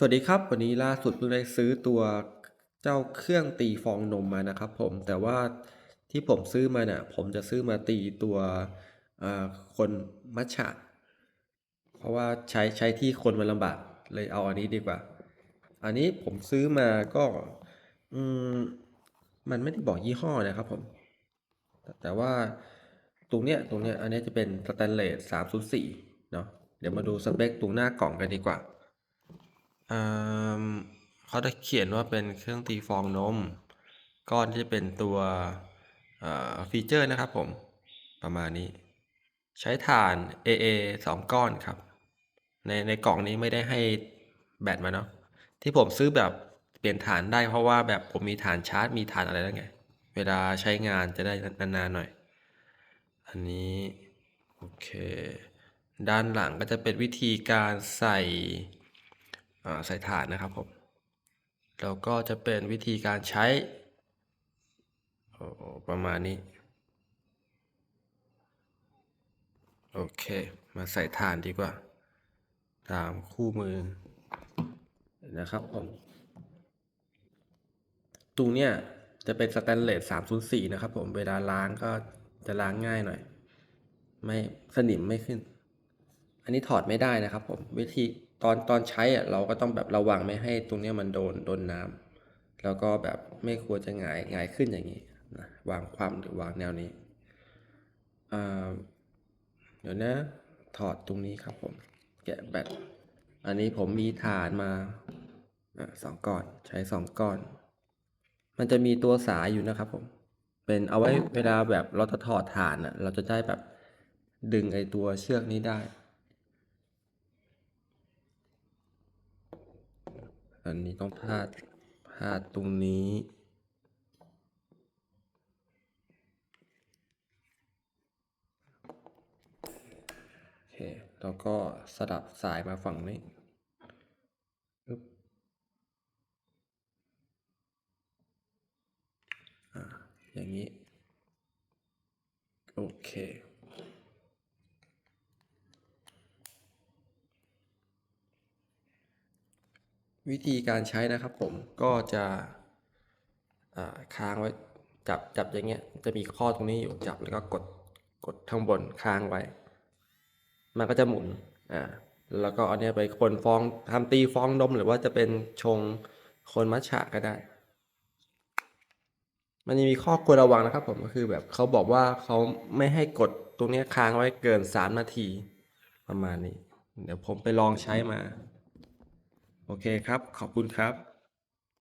สวัสดีครับ วันนี้ล่าสุดเพิ่งได้ซื้อตัวเจ้าเครื่องตีฟองนมมานะครับผมแต่ว่าที่ผมซื้อมาเนี่ยผมจะซื้อมาตีตัวคนมัชฉะเพราะว่าใช้ใช้ที่คนมันลำบากเลยเอาอันนี้ดีกว่า อันนี้ผมซื้อมาก็อืมมันไม่ได้บอกยี่ห้อนะครับผม แต่ว่าตรงเนี้ยตรงเนี้ยอันนี้จะเป็นสแตนเลส304เนาะเดี๋ยวมาดูสเปคตรงหน้ากล่องกันดีกว่า อ่าเขาจะเขียนว่าเป็นเครื่องตีฟองนม ก้อนที่จะเป็นตัวฟีเจอร์นะครับผม ประมาณนี้ ใช้ถ่าน AA สองก้อนครับ ในในกล่องนี้ไม่ได้ให้แบตมาเนาะที่ผมซื้อแบบเปลี่ยนฐานได้เพราะว่าแบบผมมีฐานชาร์จมีฐานอะไรแล้วไง เวลาใช้งานจะได้นานๆหน่อย อันนี้ โอเค ด้านหลังก็จะเป็นวิธีการใส่ ใส่ถานนะครับผมแล้วก็จะเป็นวิธีการใช้ประมาณนี้ โอเค มาใส่ถานดีกว่า ตามคู่มือนะครับผมตรงเนี้ยจะเป็นสแตนเลส 304 นะครับผม เวลาล้างก็จะล้างง่ายหน่อย ไม่สนิมไม่ขึ้น อันนี้ถอดไม่ได้นะครับผม วิธี ตอนตอนใช้อะเราก็ต้องแบบระวังไม่ให้ตรงนี้มันโดนโดนน้ำแล้วก็แบบไม่ควรจะหงายหงายขึ้นอย่างนี้นะวางความหรือวางแนวนี้เดี๋ยวนะถอดตรงนี้ครับผมแกะแบตอันนี้ผมมีฐานมาอสองก้อนใช้สองก้อน มันจะมีตัวสายอยู่นะครับผม เป็นเอาไว้เวลาแบบเราจะถอดฐานอะเราจะได้แบบดึงไอตัวเชือกนี้ได้ อันนี้ต้องพาดพาดตรงนี้ โอเค แล้วก็สลับสายมาฝั่งนี้อ่าอย่างนี้ โอเค วิธีการใช้นะครับผมก็จะค้างไว้จับจับอย่างเงี้ยจะมีข้อตรงนี้อยู่จับแล้วก็กดกดข้างบนค้างไว้ มันก็จะหมุนอ่าแล้วก็เอาเนี้ยไปคนฟองทำตีฟองนมหรือว่าจะเป็นชงคนมัทฉะก็ได้ มันยังมีข้อควรระวังนะครับผมก็คือแบบเขาบอกว่าเขาไม่ให้กดตรงเนี้ยค้างไว้เกินสามนาทีประมาณนี้ เดี๋ยวผมไปลองใช้มา โอเคครับ ขอบคุณครับ